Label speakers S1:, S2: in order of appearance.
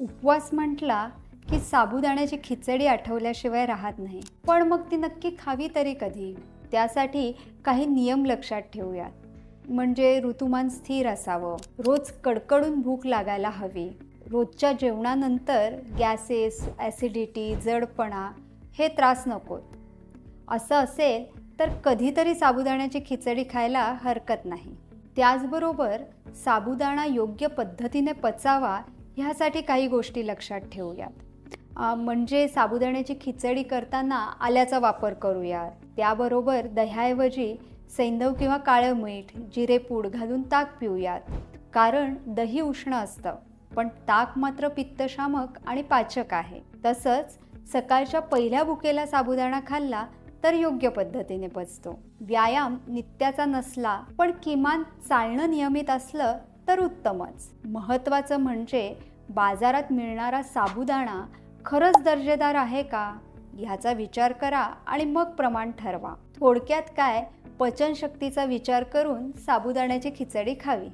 S1: उपवास म्हटला की साबुदाण्याची खिचडी आठवल्याशिवाय राहत नाही. पण मग ती नक्की खावी तरी कधी? त्यासाठी काही नियम लक्षात ठेवूयात. म्हणजे ऋतुमान स्थिर असावं. रोज कडकडून भूक लागायला हवी. रोजच्या जेवणानंतर गॅसेस ॲसिडिटी जडपणा हे त्रास नकोत. असं असेल तर कधीतरी साबुदाण्याची खिचडी खायला हरकत नाही. त्याचबरोबर साबुदाणा योग्य पद्धतीने पचावा ह्यासाठी काही गोष्टी लक्षात ठेवूयात. म्हणजे साबुदाण्याची खिचडी करताना आल्याचा वापर करूयात. त्याबरोबर दह्याऐवजी सैंदव किंवा काळं मीठ जिरेपूड घालून ताक पिऊयात. कारण दही उष्ण असतं पण ताक मात्र पित्तशामक आणि पाचक आहे. तसंच सकाळच्या पहिल्या भुकेला साबुदाणा खाल्ला तर योग्य पद्धतीने पचतो. व्यायाम नित्याचा नसला पण किमान चालणं नियमित असलं तर उत्तमच. महत्त्वाचं म्हणजे बाजारात मिळणारा साबुदाणा खरंच दर्जेदार आहे का? ह्याचा विचार करा आणि मग प्रमाण ठरवा. थोडक्यात काय? पचनशक्तीचा विचार करून साबुदाण्याची खिचडी खावी.